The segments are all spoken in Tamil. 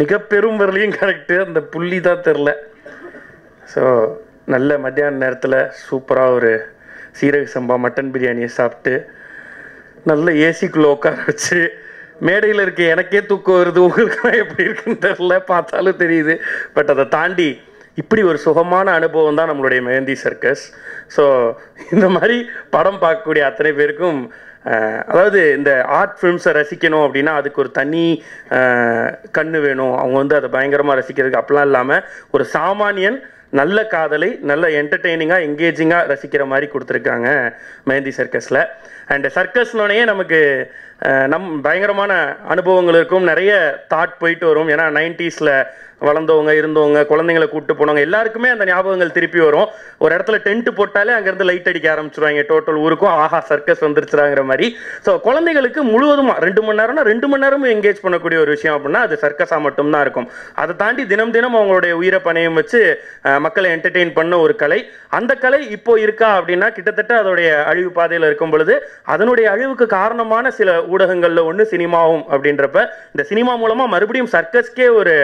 மிக பெரும் வரலையும் கரெக்டு அந்த புள்ளி தான் தெரில. ஸோ நல்ல மத்தியான நேரத்தில் சூப்பராக ஒரு சீரக சம்பா மட்டன் பிரியாணியை சாப்பிட்டு நல்ல ஏசிக்குள்ளே உட்கார வச்சு மேடையில் இருக்க எனக்கே தூக்கம் வருது உங்களுக்குலாம் எப்படி இருக்குன்னு தெரில பார்த்தாலும் தெரியுது. பட் அதை தாண்டி இப்படி ஒரு சுகமான அனுபவம் தான் நம்மளுடைய மெஹந்தி சர்க்கஸ் ஸோ இந்த மாதிரி படம் பார்க்கக்கூடிய அத்தனை பேருக்கும் அதாவது இந்த ஆர்ட் ஃபிலிம்ஸை ரசிக்கணும் அப்படின்னா அதுக்கு ஒரு தனி கண்ணு வேணும். அவங்க வந்து அதை பயங்கரமாக ரசிக்கிறதுக்கு அப்படிலாம் இல்லாமல் ஒரு சாமானியன் நல்ல காதலை நல்ல என்டர்டெய்னிங்காக எங்கேஜிங்காக ரசிக்கிற மாதிரி கொடுத்துருக்காங்க மெஹந்தி சர்க்கஸில் அண்ட் சர்க்கஸ்னோடனே நமக்கு நம் பயங்கரமான அனுபவங்கள் இருக்கும். நிறைய தாட் போயிட்டு வரும். ஏன்னா நைன்டிஸில் வளர்ந்தவங்க இருந்தவங்க குழந்தைங்களை கூப்பிட்டு போனவங்க எல்லாருக்குமே அந்த ஞாபகங்கள் திருப்பி வரும். ஒரு இடத்துல டென்ட் போட்டாலே அங்கேருந்து லைட் அடிக்க ஆரம்பிச்சிருவாங்க. டோட்டல் ஊருக்கும் ஆஹா சர்க்கஸ் வந்துருச்சுறாங்கிற மாதிரி. ஸோ குழந்தைகளுக்கு முழுவதுமா ரெண்டு மணி நேரம்னா ரெண்டு மணி நேரமும் எங்கேஜ் பண்ணக்கூடிய ஒரு விஷயம் அப்படின்னா அது சர்க்கஸாக மட்டும்தான் இருக்கும். அதை தாண்டி தினம் தினம் அவங்களுடைய உயிரை பணையம் வச்சு மக்களை என்டர்டெயின் பண்ண ஒரு கலை. அந்த கலை இப்போ இருக்கா அப்படின்னா கிட்டத்தட்ட அதோடைய அழிவு பாதையில் இருக்கும் பொழுது அதனுடைய அழிவுக்கு காரணமான சில ஊடகங்களில் ஒன்று சினிமாவும் அப்படின்றப்ப இந்த சினிமா மூலமாக மறுபடியும் சர்க்கஸ்க்கே ஒரு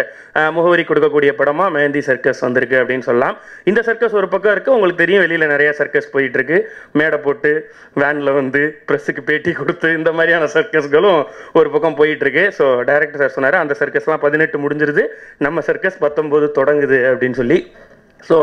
முக முகவரி கொடுக்கக்கூடிய படமாக மெஹந்தி சர்க்கஸ் வந்திருக்கு அப்படின்னு சொல்லலாம். இந்த சர்க்கஸ் ஒரு பக்கம் இருக்குது உங்களுக்கு தெரியும் வெளியில் நிறையா சர்க்கஸ் போயிட்டுருக்கு மேடை போட்டு வேனில் வந்து ப்ரெஸ்ஸுக்கு பேட்டி கொடுத்து இந்த மாதிரியான சர்க்கஸ்களும் ஒரு பக்கம் போயிட்டுருக்கு ஸோ டைரக்டர் சார் சொன்னார் அந்த சர்க்கஸ்லாம் பதினெட்டு முடிஞ்சிருது. நம்ம சர்க்கஸ் பத்தொம்போது தொடங்குது அப்படின்னு சொல்லி. ஸோ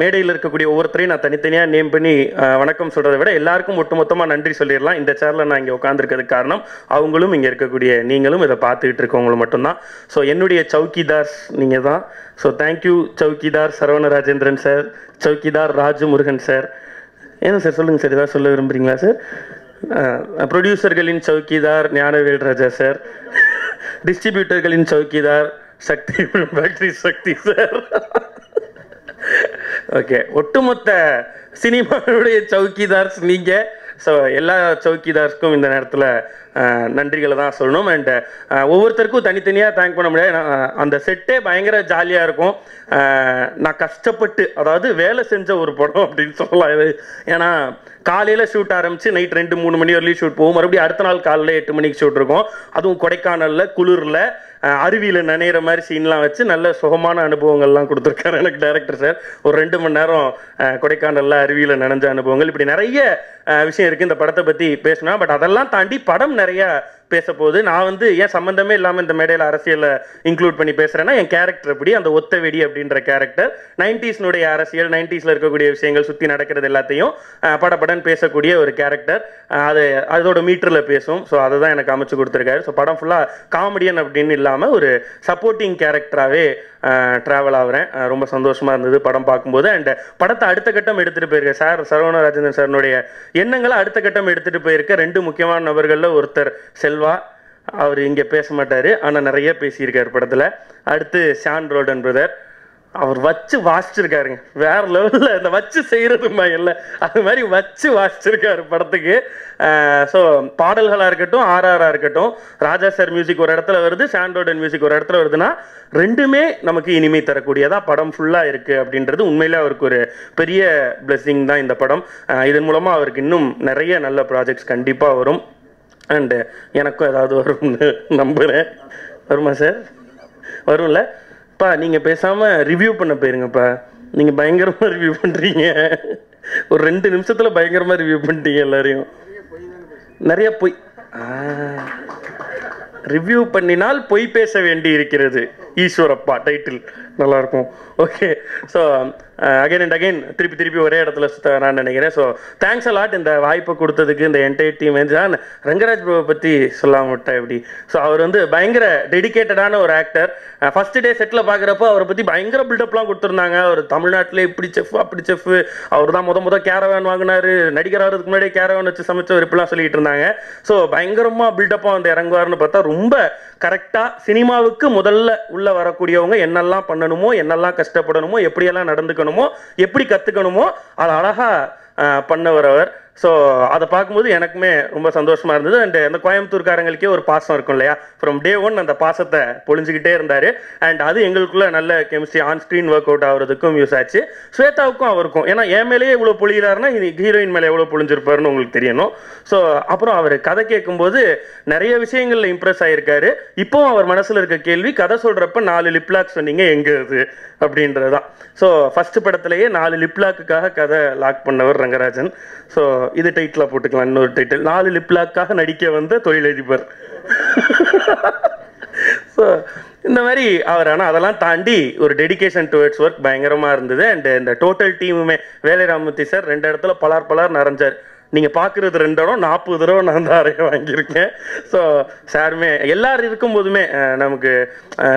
மேடையில் இருக்கக்கூடிய ஒவ்வொருத்தரையும் நான் தனித்தனியாக நேம் பண்ணி வணக்கம் சொல்கிறத விட எல்லாருக்கும் ஒட்டுமொத்தமாக நன்றி சொல்லிடலாம். இந்த சேரில் நான் இங்கே உட்காந்துருக்கிறதுக்கு காரணம் அவங்களும் இங்கே இருக்கக்கூடிய நீங்களும் இதை பார்த்துக்கிட்டு இருக்கவங்களும் மட்டும்தான். ஸோ என்னுடைய சௌக்கிதார்ஸ் நீங்கள் தான் so thank you chowkidar Saravana Rajendran sir chowkidar Raju Murugan sir என்ன சார் சொல்லுங்கள் சார் ஏதாவது சொல்ல விரும்புகிறீங்களா சார் ப்ரொடியூசர்களின் chowkidar Gnanavel Raja sir டிஸ்ட்ரிபியூட்டர்களின் chowkidar Sakthi battery Sakthi sir okay ஒட்டுமொத்த சினிமாவுடைய சவுக்கிதார்ஸ் நீங்கள் ஸோ எல்லா சௌக்கிதார்ஸ்க்கும் இந்த நேரத்தில் நன்றிகளை தான் சொல்லணும். அண்ட் ஒவ்வொருத்தருக்கும் தனித்தனியாக தேங்க் பண்ண முடியாது. அந்த செட்டே பயங்கர ஜாலியாக இருக்கும். நான் கஷ்டப்பட்டு அதாவது வேலை செஞ்ச ஒரு படம் அப்படின்னு சொல்லலாம் இது. ஏன்னா காலையில் ஷூட் ஆரம்பிச்சு நைட் ரெண்டு மூணு மணி வரலையும் ஷூட் போகும். மறுபடியும் அடுத்த நாள் காலையில் எட்டு மணிக்கு ஷூட் இருக்கும். அதுவும் கொடைக்கானலில் குளிரில் அருவியில் நினைகிற மாதிரி சீன்லாம் வச்சு நல்ல சுகமான அனுபவங்கள்லாம் கொடுத்துருக்காரு எனக்கு டைரக்டர் சார் ஒரு ரெண்டு மணி நேரம் கொடைக்கானலில் கொடைக்கானல்ல அருவியில் நனைஞ்ச அனுபவங்கள். இப்படி நிறைய விஷயம் இருக்குது இந்த படத்தை பற்றி பேசினா பட் அதெல்லாம் தாண்டி படம் நிறைய பேச போகுது நான் வந்து ஏன் சம்மந்தமே இல்லாமல் இந்த மேடையில் அரசியலை இன்க்ளூட் பண்ணி பேசுகிறேன்னா என் கேரக்டர் அப்படி அந்த ஒத்த வெடி அப்படின்ற கேரக்டர் நைன்டிஸ்னுடைய அரசியல் நைன்டிஸில் இருக்கக்கூடிய விஷயங்கள் சுற்றி நடக்கிறது எல்லாத்தையும் அஹ், பேசக்கூடிய ஒரு கேரக்டர் அது அதோட மீட்டரில் பேசும். ஸோ அதை தான் எனக்கு அமைச்சு கொடுத்துருக்காரு. ஸோ படம் ஃபுல்லாக காமெடியன் அப்படின்னு இல்லாமல் ஒரு சப்போர்ட்டிங் கேரக்டராகவே ட்ராவல் ஆகுறேன். ரொம்ப சந்தோஷமாக இருந்தது படம் பார்க்கும்போது. அண்ட் படத்தை அடுத்த கட்டம் எடுத்துகிட்டு போயிருக்கேன் சார் சரவண ராஜேந்திரன் சார்னுடைய எண்ணங்களை அடுத்த கட்டம் எடுத்துகிட்டு போயிருக்க ரெண்டு முக்கியமான நபர்களில் ஒருத்தர் செல்வ அவர் இங்கே பேச மாட்டார். ஆனால் நிறைய பேசியிருக்கார் படத்தில். அடுத்து ஷான் ரோடன் பிரதர். அவர் வச்சு வாசிச்சிருக்காருங்க. வேற லெவலில் இந்த வச்சு செய்கிறதுமா இல்லை. அது மாதிரி வச்சு வாசிச்சிருக்காரு படத்துக்கு. ஸோ பாடல்களாக இருக்கட்டும் ஆர்ஆராக இருக்கட்டும் ராஜா சார் மியூசிக் ஒரு இடத்துல வருது சாண்டோடன் மியூசிக் ஒரு இடத்துல வருதுன்னா ரெண்டுமே நமக்கு இனிமை தரக்கூடியதா படம் ஃபுல்லாக இருக்குது அப்படின்றது உண்மையிலே அவருக்கு ஒரு பெரிய blessing தான் இந்த படம். இதன் மூலமாக அவருக்கு இன்னும் நிறைய நல்ல ப்ராஜெக்ட்ஸ் கண்டிப்பாக வரும். அண்டு எனக்கும் ஏதாவது வரும்னு நம்புகிறேன் வருமா சார் வரும்ல? பா நீங்கள் பேசாமல் ரிவ்யூ பண்ண போயிருங்கப்பா. நீங்கள் பயங்கரமாக ரிவ்யூ பண்ணுறீங்க ஒரு ரெண்டு நிமிஷத்தில் பயங்கரமாக ரிவ்யூ பண்ணிட்டீங்க எல்லாரையும். நிறைய பொய் ரிவ்யூ பண்ணினால் பொய் பேச வேண்டி இருக்கிறது ஈஸ்வரப்பா டைட்டில் நல்லாயிருக்கும் okay so again and again திருப்பி திருப்பி ஒரே இடத்துல சுத்த நான் நினைக்கிறேன். ஸோ தேங்க்ஸ் அலாட் இந்த வாய்ப்பை கொடுத்ததுக்கு இந்த என்டையர் டீம் தான் ரங்கராஜ் ப்ரோவை பற்றி சொல்லாம விட்டேன் எப்படி? ஸோ அவர் வந்து பயங்கர டெடிகேட்டடான ஒரு ஆக்டர் ஃபர்ஸ்ட் டே செட்டில் பார்க்குறப்போ அவரை பற்றி பயங்கர பில்டப்லாம் கொடுத்துருந்தாங்க. அவர் தமிழ்நாட்டில் இப்படி செஃப் அப்படி செஃப் அவர் தான் முத முத கேரவேன் வாங்கினாரு. நடிகர் ஆகிறதுக்கு முன்னாடியே கேரவேன் வச்சு சமைச்சவர் இப்படிலாம் சொல்லிட்டு இருந்தாங்க. ஸோ பயங்கரமாக பில்டப்பாக வந்து இறங்குவார்னு பார்த்தா ரொம்ப கரெக்டாக சினிமாவுக்கு முதல்ல உள்ளே வரக்கூடியவங்க என்னெல்லாம் பண்ணணுமோ என்னெல்லாம் கஷ்டப்படணுமோ எப்படியெல்லாம் நடந்துக்கணும் எப்படி கற்றுக்கணுமோ அதை அழகாக பண்ணவர் அவர். ஸோ அதை பார்க்கும்போது எனக்குமே ரொம்ப சந்தோஷமா இருந்தது. அண்ட் அந்த கோயம்புத்தூர்காரங்களுக்கே ஒரு பாசம் இருக்கும் இல்லையா? ஃப்ரம் டே ஒன் அந்த பாசத்தை பொழிஞ்சுக்கிட்டே இருந்தார். அண்ட் அது எங்களுக்குள்ள நல்ல chemistry on screen work out ஆகிறதுக்கும் யூஸ் ஆச்சு. ஸ்வேதாவுக்கும் அவருக்கும். ஏன்னா என் மேலேயே இவ்வளோ பொழியிறாருன்னா இது ஹீரோயின் மேலே எவ்வளோ பொழிஞ்சிருப்பாருன்னு உங்களுக்கு தெரியணும். ஸோ அப்புறம் அவர் கதை கேட்கும்போது நிறைய விஷயங்களில் இம்ப்ரெஸ் ஆகியிருக்காரு இப்போவும் அவர் மனசில் இருக்க கேள்வி கதை சொல்கிறப்ப நாலு லிப்லாக் சொன்னீங்க எங்கே அது? அப்படின்றது தான் ஸோ ஃபஸ்ட்டு படத்துலேயே நாலு லிப்லாக்குக்காக கதை லாக் பண்ணவர் ரங்கராஜன். ஸோ இது டைட்டிலாக போட்டுக்கலாம் இன்னொரு டைட்டில் நாலு லிப்லாக்காக நடிக்க வந்த தொழிலதிபர். ஸோ இந்த மாதிரி அவர் ஆனால் அதெல்லாம் தாண்டி ஒரு டெடிகேஷன் டுவர்ட்ஸ் ஒர்க் பயங்கரமாக இருந்தது. அண்ட் இந்த டோட்டல் டீமுமே வேலை வேலைராமூர்த்தி சார் ரெண்டு இடத்துல பலார் பலார் நிறைஞ்சார் நீங்கள் பார்க்குறது ரெண்டு இடம் நாற்பது தடவை நான் தான் அறைய வாங்கியிருக்கேன். ஸோ சாருமே எல்லோரும் இருக்கும்போதுமே போதுமே நமக்கு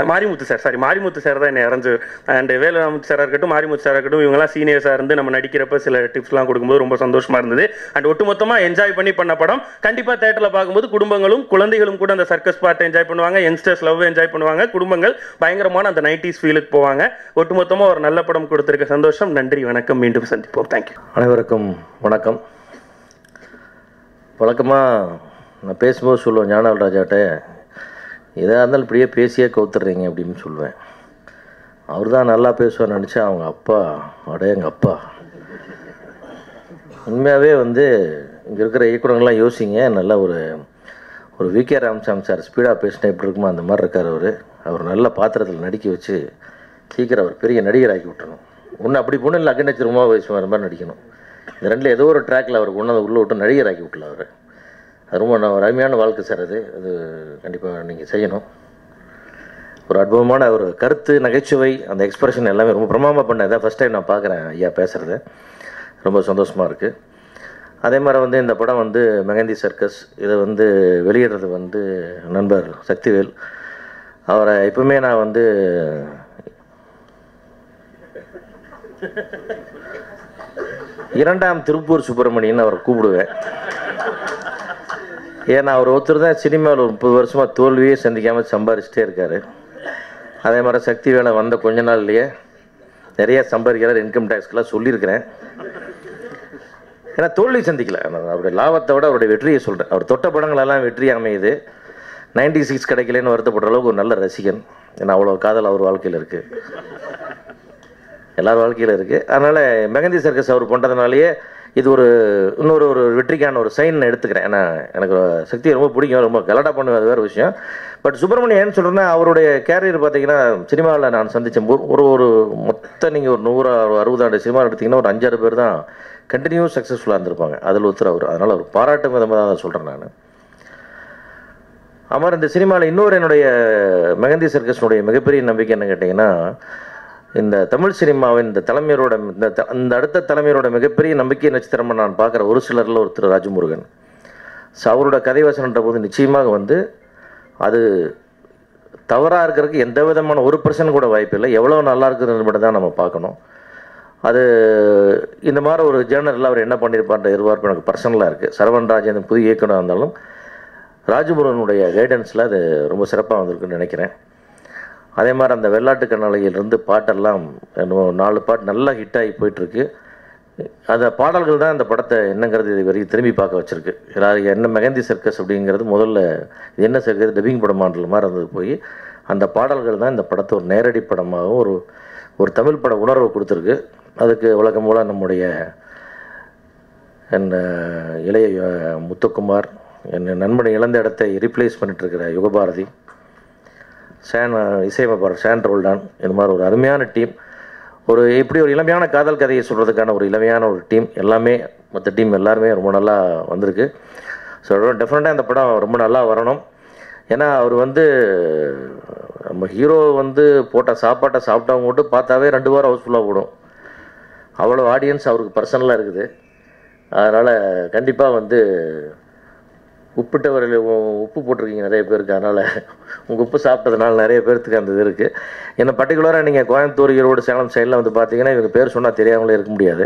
Marimuthu sir sorry Marimuthu sir தான் என்னை இறஞ்சு அண்ட் வேலுராமத்து சாராக இருக்கட்டும் மாரிமுத்து சாராக இருக்கட்டும் இவங்கெல்லாம் சீனியர்ஸாக இருந்து நம்ம நடிக்கிறப்ப சில டிப்ஸ்லாம் கொடுக்கும்போது ரொம்ப சந்தோஷமாக இருந்தது. அண்ட் ஒட்டுமொத்தமாக என்ஜாய் பண்ணி பண்ண படம். கண்டிப்பாக தேட்டரில் பார்க்கும்போது குடும்பங்களும் குழந்தைகளும் கூட அந்த சர்க்கஸ் பார்ட்டை என்ஜாய் பண்ணுவாங்க யங்ஸ்டர்ஸ் லவ் என்ஜாய் பண்ணுவாங்க. குடும்பங்கள் பயங்கரமான அந்த நைன்டிஸ் ஃபீலுக்கு போவாங்க. ஒட்டுமொத்தமாக ஒரு நல்ல படம் கொடுத்துருக்க சந்தோஷம். நன்றி வணக்கம். மீண்டும் சந்திப்போம். தேங்க்யூ அனைவருக்கும் வணக்கம். வழக்கமாக நான் பேசும்போது சொல்லுவேன் ஞானவல் ராஜாட்ட. எதாக இருந்தாலும் இப்படியே பேசியே கவுத்துடுறீங்க அப்படின்னு சொல்லுவேன். அவர் தான் நல்லா பேசுவார் நினச்சா அவங்க அப்பா அடே எங்கள் அப்பா. உண்மையாகவே வந்து இங்கே இருக்கிற இயக்குனங்கள்லாம் யோசிங்க. நல்ல ஒரு ஒரு வி கே ராமசாமி சார் ஸ்பீடாக பேசினா எப்படி இருக்குமோ அந்த மாதிரி இருக்கார் அவர். அவர் நல்ல பாத்திரத்தில் நடிக்க வச்சு சீக்கிரம் அவர் பெரிய நடிகராக்கி விட்டுறணும். ஒன்று அப்படி போனால் இல்லை அக்கண்டச்சு வயசு மாதிரி நடிக்கணும். இந்த ரெண்டில் ஏதோ ஒரு ட்ராக்கில் அவர் உன்னதை உள்ளே விட்டு நடிகராக்கி விட்டல அவர். அது ரொம்ப ஒரு அருமையான வாழ்க்கை சார் அது. அது கண்டிப்பாக நீங்கள் செய்யணும். ஒரு அற்புதமான ஒரு கருத்து நகைச்சுவை அந்த எக்ஸ்பிரஷன் எல்லாமே ரொம்ப பிரமாமா பண்ண இதான் ஃபஸ்ட் டைம் நான் பார்க்குறேன் ஐயா பேசுகிறது ரொம்ப சந்தோஷமாக இருக்குது அதே மாதிரி வந்து இந்த படம் வந்து மெகந்தி சர்க்கஸ் இதை வந்து வெளியிடுறது வந்து நண்பர் சக்திவேல். அவரை எப்பவுமே நான் வந்து இரண்டாம் திருப்பூர் சுப்பிரமணியன் அவரை கூப்பிடுவேன். ஏன்னா அவர் ஒருத்தர் தான் சினிமாவில் ஒரு முப்பது வருஷமாக தோல்வியே சந்திக்காமல் சம்பாரிச்சிட்டே இருக்காரு. அதே மாதிரி சக்தி வேலை வந்த கொஞ்ச நாள்லையே நிறையா சம்பாதிக்கிறார் இன்கம் டேக்ஸ்க்கெல்லாம் சொல்லியிருக்கிறேன். ஏன்னா தோல்வி சந்திக்கல. நான் அவருடைய லாபத்தை விட அவருடைய வெற்றியை சொல்கிறேன் அவர் தொட்ட படங்களெல்லாம் வெற்றி அமையுது. நைன்டி சிக்ஸ் கிடைக்கலன்னு வருத்தப்படுற அளவுக்கு ஒரு நல்ல ரசிகன். ஏன்னா அவ்வளோ காதல் அவர் வாழ்க்கையில் இருக்குது எல்லார் வாழ்க்கையில் இருக்குது அதனால் மெகந்தி சர்க்கஸ் அவர் பண்ணுறதுனாலயே இது ஒரு இன்னொரு ஒரு வெற்றிக்கான ஒரு சைன் நான் எடுத்துக்கிறேன். ஏன்னா எனக்கு சக்தியை ரொம்ப பிடிக்கும். ரொம்ப கலடா பண்ணுவேன். அது வேறு விஷயம். பட் சுப்பிரமணியம் ஏன்னு சொல்கிறேன்னா அவருடைய கேரியர் பார்த்தீங்கன்னா சினிமாவில் நான் சந்தித்த ஒரு ஒரு மொத்த நீங்கள் ஒரு நூறு அறுபது ஆண்டு சினிமாவில் எடுத்திங்கன்னா ஒரு அஞ்சாறு பேர் தான் கண்டினியூ சக்ஸஸ்ஃபுல்லாக இருந்திருப்பாங்க. அதில் ஒருத்தர் அவர். அதனால் அவர் பாராட்டும் விதமாக தான் சொல்கிறேன் நான். அமர் இந்த சினிமாவில் இன்னொரு என்னுடைய மெகந்தி சர்க்கஸ்னுடைய மிகப்பெரிய நம்பிக்கை என்ன கேட்டிங்கன்னா இந்த தமிழ் சினிமாவின் இந்த தலைமையரோட இந்த த- இந்த அடுத்த தலைமையரோட மிகப்பெரிய நம்பிக்கை நட்சத்திரமாக நான் பார்க்குற ஒரு சிலரில் ஒருத்தர் ராஜமுருகன். ஸோ அவரோட கதை வசனன்ற போது நிச்சயமாக வந்து அது தவறாக இருக்கிறதுக்கு எந்த விதமான ஒரு பர்சன்ட் கூட வாய்ப்பு இல்லை. எவ்வளோ நல்லா இருக்குதுன்னு மட்டும் தான் நம்ம பார்க்கணும். அது இந்த மாதிரி ஒரு ஜேர்னலில் அவர் என்ன பண்ணியிருப்பார்ன்ற எதிர்பார்ப்பு எனக்கு பர்சனலாக இருக்குது சரவண் ராஜேந்திரன் புதிய இயக்குனர் இருந்தாலும் ராஜமுருகனுடைய கைடன்ஸில் அது ரொம்ப சிறப்பாக வந்திருக்குன்னு நினைக்கிறேன். அதே மாதிரி அந்த வெள்ளாட்டு கண்ணாலையிலிருந்து பாட்டெல்லாம் நாலு பாட்டு நல்லா ஹிட் ஆகி போயிட்டுருக்கு. அந்த பாடல்கள் தான் இந்த படத்தை என்னங்கிறது இது வரைக்கும் திரும்பி பார்க்க வச்சுருக்கு. எல்லாரும் என்ன மெகந்தி சர்க்கஸ் அப்படிங்கிறது முதல்ல இது என்ன சர்க்கஸ் டப்பிங் படம் மாடல் மாதிரி இருந்தது போய் அந்த பாடல்கள் தான் இந்த படத்தை ஒரு நேரடி படமாகவும் ஒரு ஒரு தமிழ் பட உணர்வை கொடுத்துருக்கு. அதுக்கு உலகம் போல் நம்முடைய என் இளைய முத்துக்குமார் என் நண்பனை இழந்த இடத்தை ரீப்ளேஸ் பண்ணிட்டு இருக்கிற யுகபாரதி. சேன் இசையமைப்பாளர் சேன் ரோல்டான் இந்த மாதிரி ஒரு அருமையான டீம். ஒரு இப்படி ஒரு இளமையான காதல் கதையை சொல்கிறதுக்கான ஒரு இளமையான ஒரு டீம். எல்லாமே மற்ற டீம் எல்லாருமே ரொம்ப நல்லா வந்திருக்கு. ஸோ டெஃபினட்டாக இந்த படம் ரொம்ப நல்லா வரணும். ஏன்னா அவர் வந்து நம்ம ஹீரோ வந்து போட்ட சாப்பாட்டை சாப்பிட்டவங்க மட்டும் பார்த்தாவே ரெண்டு வாரம் ஹவுஸ்ஃபுல்லாக போடும். அவ்வளோ ஆடியன்ஸ் அவருக்கு பர்சனலாக இருக்குது. அதனால் கண்டிப்பாக வந்து உப்பிட்டவர்கள் உப்பு போட்டிருக்கீங்க நிறைய பேருக்கு அதனால் உங்கள் உப்பு சாப்பிட்டதுனால நிறைய பேர்த்துக்கு அந்த இது இருக்குது ஏன்னா பர்டிகுலராக நீங்கள் கோயம்புத்தூர் ஈரோடு சேலம் சைடில் வந்து பார்த்தீங்கன்னா இவங்க பேர் சொன்னால் தெரியாமலே இருக்க முடியாது.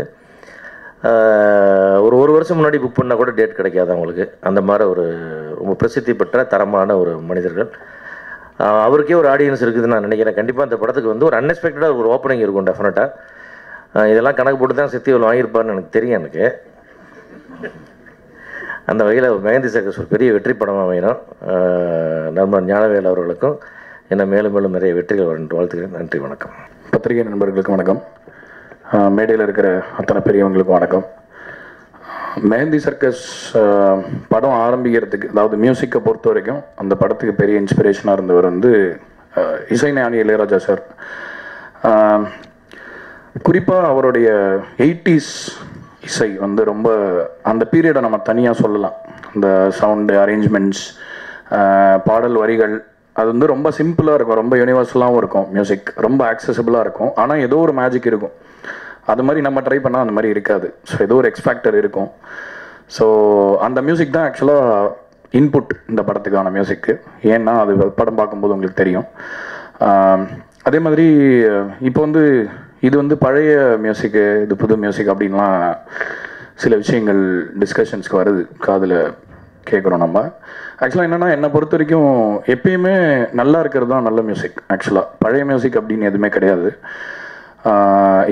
ஒரு ஒரு வருஷம் முன்னாடி புக் பண்ணால் கூட டேட் கிடைக்காது அவங்களுக்கு. அந்த மாதிரி ஒரு ரொம்ப பிரசித்தி பெற்ற தரமான ஒரு மனிதர்கள். அவருக்கே ஒரு ஆடியன்ஸ் இருக்குதுன்னு நான் நினைக்கிறேன். கண்டிப்பாக அந்த படத்துக்கு வந்து ஒரு அன்எக்ஸ்பெக்டடாக ஒரு ஓப்பனிங் இருக்கும் டெஃபினட்டாக இதெல்லாம் கணக்கு போட்டு தான் சக்திவேல் வாங்கியிருப்பார்னு எனக்கு தெரியும் எனக்கு. அந்த வகையில் மெகந்தி சர்க்கஸ் ஒரு பெரிய வெற்றி படமாக அமையணும். ஆஹ் நண்பர் ஞானவேல் அவர்களுக்கும் என்ன மேலும் மேலும் நிறைய வெற்றிகள் வரும் வாழ்த்துக்கிறேன் நன்றி வணக்கம். பத்திரிகை நண்பர்களுக்கு வணக்கம். மேடையில் இருக்கிற அத்தனை பெரியவங்களுக்கும் வணக்கம். மெஹந்தி சர்க்கஸ் படம் ஆரம்பிக்கிறதுக்கு அதாவது மியூசிக்கை பொறுத்த வரைக்கும் அந்த படத்துக்கு பெரிய இன்ஸ்பிரேஷனாக இருந்தவர் வந்து இசைஞானி இளையராஜா சார். குறிப்பாக அவருடைய எயிட்டிஸ் இசை வந்து ரொம்ப அந்த பீரியடை நம்ம தனியாக சொல்லலாம். இந்த சவுண்டு அரேஞ்ச்மெண்ட்ஸ் பாடல் வரிகள் அது வந்து ரொம்ப சிம்பிளாக இருக்கும். ரொம்ப யூனிவர்சலாகவும் இருக்கும் மியூசிக் ரொம்ப ஆக்சசபிளாக இருக்கும். ஆனால் ஏதோ ஒரு மேஜிக் இருக்கும். அது மாதிரி நம்ம ட்ரை பண்ணால் அந்த மாதிரி இருக்காது. ஸோ ஏதோ ஒரு எக்ஸ்பேக்டர் இருக்கும். ஸோ அந்த மியூசிக் தான் ஆக்சுவலாக இன்புட் இந்த படத்துக்கான மியூசிக்கு ஏன்னா அது படம் பார்க்கும்போது உங்களுக்கு தெரியும். அதே மாதிரி இப்போ வந்து இது வந்து பழைய மியூசிக்கு இது புது மியூசிக் அப்படின்லாம் சில விஷயங்கள் டிஸ்கஷன்ஸ்க்கு வருது. காதில் கேட்குறோம் நம்ம. ஆக்சுவலாக என்னென்னா என்னை பொறுத்த வரைக்கும் எப்பயுமே நல்லா இருக்கிறது தான் நல்ல மியூசிக் ஆக்சுவலாக பழைய மியூசிக் அப்படின்னு எதுவுமே கிடையாது.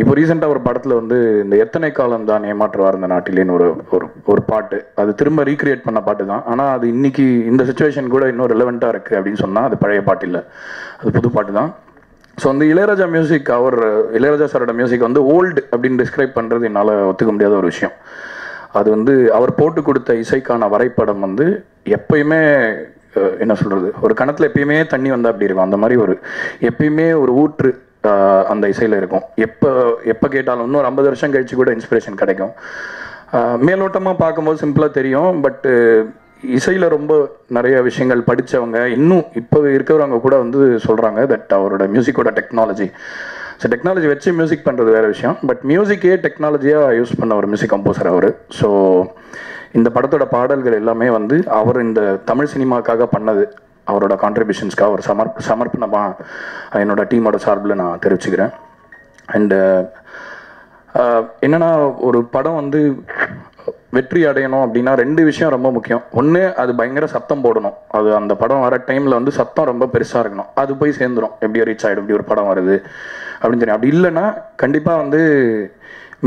இப்போ ரீசெண்டாக ஒரு படத்தில் வந்து இந்த எத்தனை காலம் தான் ஏமாற்றுவார் இந்த நாட்டிலேன்னு ஒரு ஒரு ஒரு பாட்டு. அது திரும்ப ரீக்ரியேட் பண்ண பாட்டு தான். ஆனால் அது இன்னைக்கு இந்த சுச்சுவேஷன் கூட இன்னும் ரெலவெண்ட்டாக இருக்குது அப்படின்னு சொன்னால் அது பழைய பாட்டு இல்லை. அது புது பாட்டு தான். ஸோ அந்த இளையராஜா மியூசிக் அவர் இளையராஜா சாரோட மியூசிக் வந்து ஓல்டு அப்படின்னு டிஸ்கிரைப் பண்ணுறது என்னால் ஒத்துக்க முடியாத ஒரு விஷயம். அது வந்து அவர் போட்டு கொடுத்த இசைக்கான வரைபடம் வந்து எப்பயுமே என்ன சொல்கிறது ஒரு கணத்தில் எப்பயுமே தண்ணி வந்தால் அப்படி இருக்கும். அந்த மாதிரி ஒரு எப்பயுமே ஒரு ஊற்று அந்த இசையில் இருக்கும். எப்போ எப்போ கேட்டாலும் இன்னும் ஒரு ஐம்பது வருஷம் கழிச்சு கூட இன்ஸ்பிரேஷன் கிடைக்கும். மேலோட்டமாக பார்க்கும்போது சிம்பிளாக தெரியும் பட்டு இசையில் ரொம்ப நிறைய விஷயங்கள் படித்தவங்க இன்னும் இப்போ இருக்கிறவங்க கூட வந்து சொல்கிறாங்க தட் அவரோட மியூசிக்கோட டெக்னாலஜி ஸோ டெக்னாலஜி வச்சு மியூசிக் பண்ணுறது வேறு விஷயம். பட் மியூசிக்கே டெக்னாலஜியாக யூஸ் பண்ண ஒரு மியூசிக் கம்போசர் அவர். ஸோ இந்த படத்தோட பாடல்கள் எல்லாமே வந்து அவர் இந்த தமிழ் சினிமாக்காக பண்ணது. அவரோட கான்ட்ரிபியூஷன்ஸ்க்காக ஒரு சமர் சமர்ப்பணமாக என்னோட டீமோட சார்பில் நான் தெரிவிச்சுக்கிறேன். அண்டு என்னென்னா ஒரு படம் வந்து வெற்றி அடையணும் அப்படின்னா ரெண்டு விஷயம் ரொம்ப முக்கியம். ஒன்று அது பயங்கர சத்தம் போடணும். அது அந்த படம் வர டைமில் வந்து சத்தம் ரொம்ப பெருசாக இருக்கணும். அது போய் சேர்ந்துரும். எப்படியோ ரீச் ஆகிடும் இப்படி ஒரு படம் வருது அப்படின்னு சொல்லி. அப்படி இல்லைன்னா கண்டிப்பாக வந்து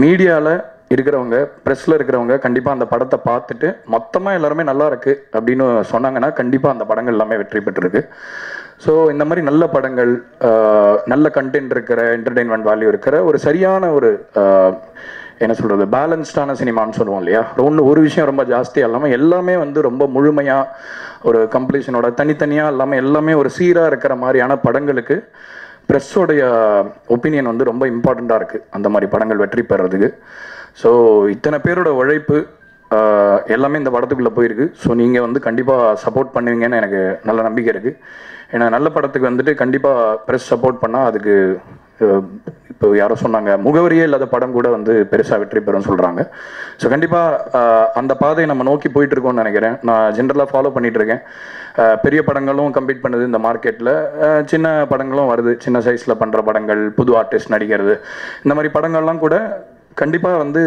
மீடியாவில் இருக்கிறவங்க ப்ரெஸ்ஸில் இருக்கிறவங்க கண்டிப்பாக அந்த படத்தை பார்த்துட்டு மொத்தமாக எல்லாருமே நல்லா இருக்கு அப்படின்னு சொன்னாங்கன்னா கண்டிப்பாக அந்த படங்கள் எல்லாமே வெற்றி பெற்றிருக்கு. ஸோ இந்த மாதிரி நல்ல படங்கள் நல்ல கண்டென்ட் இருக்கிற என்டர்டெயின்மெண்ட் வேல்யூ இருக்கிற ஒரு சரியான ஒரு என்ன சொல்றது பேலன்ஸ்டான சினிமான்னு சொல்லுவோம் இல்லையா? ஒன்று ஒரு விஷயம் ரொம்ப ஜாஸ்தியாக இல்லாமல் எல்லாமே வந்து ரொம்ப முழுமையாக ஒரு கம்ப்ளீஷனோட தனித்தனியாக இல்லாமல் எல்லாமே ஒரு சீராக இருக்கிற மாதிரியான படங்களுக்கு ப்ரெஸ்ஸோடைய ஒப்பீனியன் வந்து ரொம்ப இம்பார்ட்டண்ட்டாக இருக்குது அந்த மாதிரி படங்கள் வெற்றி பெறதுக்கு. ஸோ இத்தனை பேரோட உழைப்பு எல்லாமே இந்த படத்துக்குள்ளே போயிருக்கு. ஸோ நீங்கள் வந்து கண்டிப்பாக சப்போர்ட் பண்ணுவீங்கன்னு எனக்கு நல்ல நம்பிக்கை இருக்குது ஏன்னா நல்ல படத்துக்கு வந்துட்டு கண்டிப்பாக ப்ரெஸ் சப்போர்ட் பண்ணால் அதுக்கு இப்போ யாரோ சொன்னாங்க முகவரியே இல்லாத படம் கூட வந்து பெருசாக வெற்றி பெறும் சொல்கிறாங்க ஸோ கண்டிப்பாக அந்த பாதையை நம்ம நோக்கி போயிட்டு இருக்கோம்னு நினைக்கிறேன். நான் ஜென்ரலாக ஃபாலோ பண்ணிட்டு இருக்கேன் பெரிய படங்களும் கம்பீட் பண்ணுது இந்த மார்க்கெட்டில் சின்ன படங்களும் வருது. சின்ன சைஸில் பண்ணுற படங்கள் புது ஆர்டிஸ்ட் நடிக்கிறது. இந்த மாதிரி படங்கள்லாம் கூட கண்டிப்பாக வந்து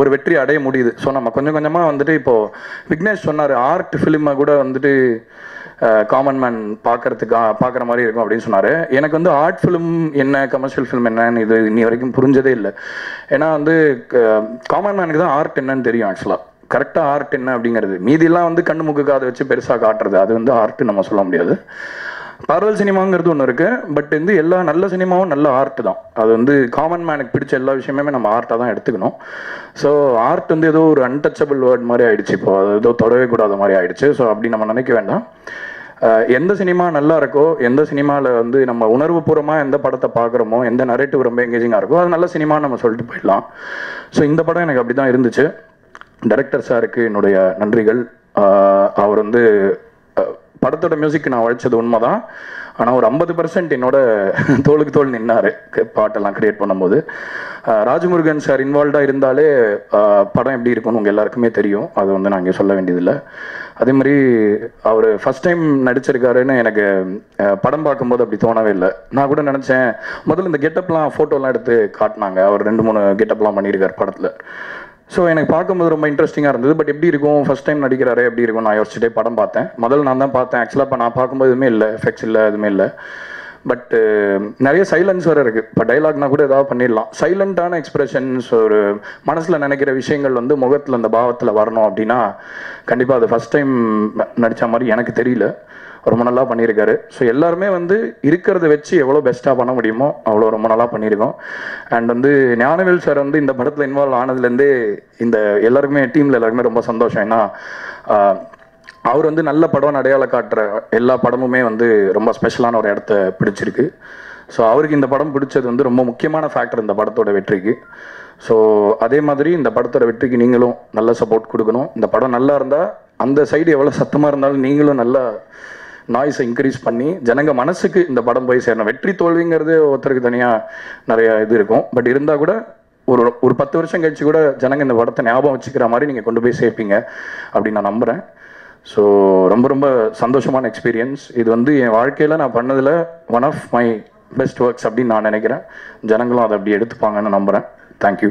ஒரு வெற்றி அடைய முடியுது. ஸோ நம்ம கொஞ்சம் கொஞ்சமாக வந்துட்டு இப்போது விக்னேஷ் சொன்னார் ஆர்ட் ஃபிலிமை கூட வந்துட்டு காமன் மேன் பார்க்கறதுக்கு பார்க்குற மாதிரி இருக்கும் அப்படின்னு சொன்னார். எனக்கு வந்து ஆர்ட் ஃபிலிம் என்ன கமர்ஷியல் ஃபிலிம் என்னன்னு இது இன்னி வரைக்கும் புரிஞ்சதே இல்லை. ஏன்னா வந்து காமன் மேனுக்கு தான் ஆர்ட் என்னன்னு தெரியும் ஆக்சுவலாக கரெக்டாக ஆர்ட் என்ன அப்படிங்கிறது. மீதியெல்லாம் வந்து கண்ணு முக்கு காதை வச்சு பெருசாக காட்டுறது. அது வந்து ஆர்ட்னு நம்ம சொல்ல முடியாது. பார்வல் சினிமாங்கிறது ஒன்று இருக்குது பட் வந்து எல்லா நல்ல சினிமாவும் நல்ல ஆர்ட் தான். அது வந்து காமன் மேனுக்கு பிடிச்ச எல்லா விஷயமே நம்ம ஆர்ட்டாக தான் எடுத்துக்கணும். ஸோ ஆர்ட் வந்து ஏதோ ஒரு அன்டச்சபிள் வேர்ட் மாதிரி ஆயிடுச்சு இப்போ. அது ஏதோ தொடவே கூடாத மாதிரி ஆயிடுச்சு. ஸோ அப்படி நம்ம நினைக்க வேண்டாம். எந்த சினிமா நல்லா இருக்கோ எந்த சினிமாவில் வந்து நம்ம உணர்வுபூர்வமாக எந்த படத்தை பார்க்குறோமோ எந்த நரேட்டிவ் ரொம்ப எங்கேஜிங்காக இருக்கோ அது நல்ல சினிமா நம்ம சொல்லிட்டு போயிடலாம். ஸோ இந்த படம் எனக்கு அப்படி தான் இருந்துச்சு. டைரக்டர் சாருக்கு என்னுடைய நன்றிகள். அவர் வந்து படத்தோட மியூசிக் நான் உழைச்சது உண்மைதான். ஆனால் ஒரு ஐம்பது பர்சன்ட் என்னோட தோளுக்கு தோல் நின்னாரு. பாட்டெல்லாம் கிரியேட் பண்ணும்போது. ராஜமுருகன் சார் இன்வால்வ்டாக இருந்தாலே படம் எப்படி இருக்கும்னு உங்கள் எல்லாருக்குமே தெரியும். அது வந்து நான் இங்கே சொல்ல வேண்டியதில்லை. அதே மாதிரி அவர் ஃபஸ்ட் டைம் நடிச்சிருக்காருன்னு எனக்கு படம் பார்க்கும்போது அப்படி தோணவே இல்லை. நான் கூட நினச்சேன் முதல்ல இந்த கெட்டப்லாம் ஃபோட்டோலாம் எடுத்து காட்டினாங்க. அவர் ரெண்டு மூணு கெட்டப்லாம் பண்ணியிருக்கார் படத்தில். ஸோ எனக்கு பார்க்கும்போது ரொம்ப இன்ட்ரெஸ்டிங்காக இருந்தது. பட் எப்படி இருக்கும்? ஃபர்ஸ்ட் டைம் நடிக்கிறாரு எப்படி இருக்கும்? நான் யோசிச்சுட்டே படம் பார்த்தேன். முதல்ல நான் தான் பார்த்தேன். ஆக்சுவலாக இப்போ நான் பார்க்கும்போது எதுவுமே இல்லை. எஃபெக்ட்ஸ் இல்லை எதுவுமே இல்லை. பட் uh, நிறைய சைலன்ஸ் வேறு இருக்குது இப்போ டைலாக்னா கூட ஏதாவது பண்ணிடலாம். சைலண்ட்டான எக்ஸ்பிரஷன்ஸ் ஒரு மனசில் நினைக்கிற விஷயங்கள் வந்து முகத்தில் அந்த பாவத்தில் வரணும் அப்படின்னா கண்டிப்பாக அது ஃபஸ்ட் டைம் நடித்த மாதிரி எனக்கு தெரியல. ரொம்ப நல்லா பண்ணியிருக்காரு. ஸோ எல்லாருமே வந்து இருக்கிறத வச்சு எவ்வளோ பெஸ்ட்டாக பண்ண முடியுமோ அவ்வளோ ரொம்ப நல்லா பண்ணியிருக்கோம். அண்ட் வந்து ஞானவேல் சார் வந்து இந்த படத்தில் இன்வால்வ் ஆனதுலேருந்தே இந்த எல்லாருக்குமே டீமில் எல்லாருக்குமே ரொம்ப சந்தோஷம். ஏன்னா அவர் வந்து நல்ல படம் அடையாள காட்டுற எல்லா படமுமே வந்து ரொம்ப ஸ்பெஷலான ஒரு இடத்த பிடிச்சிருக்கு. ஸோ அவருக்கு இந்த படம் பிடிச்சது வந்து ரொம்ப முக்கியமான ஃபேக்டர் இந்த படத்தோட வெற்றிக்கு. ஸோ அதே மாதிரி இந்த படத்தோட வெற்றிக்கு நீங்களும் நல்ல சப்போர்ட் கொடுக்கணும். இந்த படம் நல்லா இருந்தால் அந்த சைடு எவ்வளோ சத்தமாக இருந்தாலும் நீங்களும் நல்லா நாய்ஸை இன்க்ரீஸ் பண்ணி ஜனங்க மனசுக்கு இந்த படம் போய் சேரணும். வெற்றி தோல்விங்கிறது ஒருத்தருக்கு தனியாக நிறைய இது இருக்கும். பட் இருந்தால் கூட ஒரு ஒரு பத்து வருஷம் கழிச்சு கூட ஜனங்க இந்த படத்தை ஞாபகம் வச்சுக்கிற மாதிரி நீங்கள் கொண்டு போய் சேர்ப்பீங்க அப்படின்னு நான் நம்புகிறேன் ஸோ ரொம்ப ரொம்ப சந்தோஷமான எக்ஸ்பீரியன்ஸ் இது வந்து என் வாழ்க்கையில் நான் பண்ணதில் one of my best works அப்படின்னு நான் நினைக்கிறேன். ஜனங்களும் அதை அப்படி எடுத்துப்பாங்கன்னு நம்புகிறேன் தேங்க்யூ